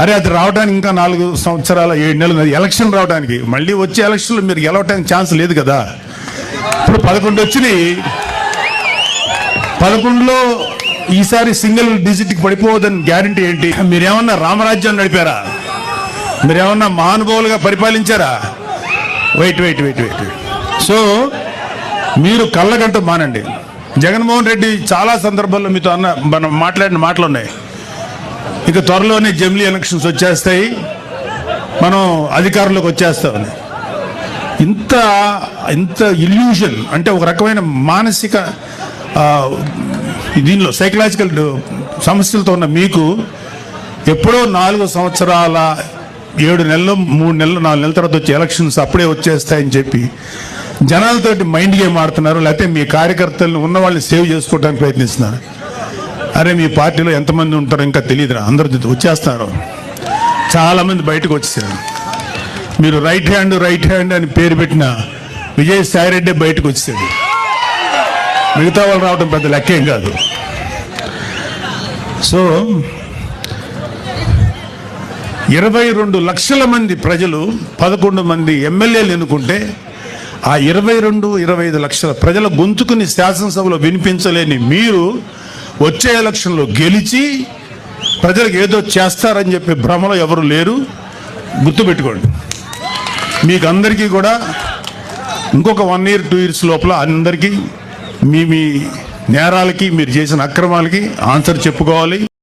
అరే అది రావడానికి ఇంకా నాలుగు సంవత్సరాల ఏడు నెలలు ఎలక్షన్ రావడానికి. మళ్ళీ వచ్చే ఎలక్షన్లో మీరు గెలవడానికి ఛాన్స్ లేదు కదా. ఇప్పుడు పదకొండు వచ్చినాయి. పదకొండులో ఈసారి సింగిల్ డిజిట్కి పడిపోవద్దని గ్యారంటీ ఏంటి? మీరేమన్నా రామరాజ్యం నడిపారా? మీరేమన్నా మహానుభావులుగా పరిపాలించారా? Wait wait wait wait so మీరు కళ్ళగంట మానండి. జగన్మోహన్ రెడ్డి చాలా సందర్భాల్లో మీతో అన్న మనం మాట్లాడిన మాటలు ఉన్నాయి ఇక త్వరలోనే జమిలీ ఎలక్షన్స్ వచ్చేస్తాయి. మనం అధికారంలోకి వచ్చేస్తామని ఇంత ఇంత ఇల్యూషన్ అంటే ఒక రకమైన మానసిక దీనిలో సైకలాజికల్ సమస్యలతో ఉన్న మీకు ఎప్పుడో నాలుగు సంవత్సరాల ఏడు నెలలు మూడు నెలలు నాలుగు నెలల తర్వాత వచ్చే ఎలక్షన్స్ అప్పుడే వచ్చేస్తాయని చెప్పి జనాలతోటి మైండ్ గేమ్ ఆడుతున్నారు. లేకపోతే మీ కార్యకర్తలను ఉన్న వాళ్ళని సేవ్ చేసుకోవడానికి ప్రయత్నిస్తున్నారు. అరే మీ పార్టీలో ఎంతమంది ఉంటారో ఇంకా తెలియదురా అందరూ వచ్చేస్తున్నారు చాలా మంది బయటకు వచ్చేసారు. మీరు రైట్ హ్యాండ్ రైట్ హ్యాండ్ అని పేరు పెట్టిన విజయసాయి రెడ్డి బయటకు వచ్చేసాడు. మిగతా వాళ్ళు రావడం పెద్ద లెక్కేం కాదు. సో ఇరవై రెండు లక్షల మంది ప్రజలు పదకొండు మంది ఎమ్మెల్యేలు ఎన్నుకుంటే ఆ ఇరవై రెండు ఇరవై ఐదు లక్షల ప్రజల గొంతుకుని శాసనసభలో వినిపించలేని మీరు వచ్చే ఎలక్షన్లో గెలిచి ప్రజలకు ఏదో చేస్తారని చెప్పి భ్రమలో ఎవరు లేరు. గుర్తుపెట్టుకోండి. మీకు అందరికీ కూడా ఇంకొక వన్ ఇయర్ టూ ఇయర్స్ లోపల అందరికీ మీ మీ నేరాలకి మీరు చేసిన అక్రమాలకి ఆన్సర్ చెప్పుకోవాలి.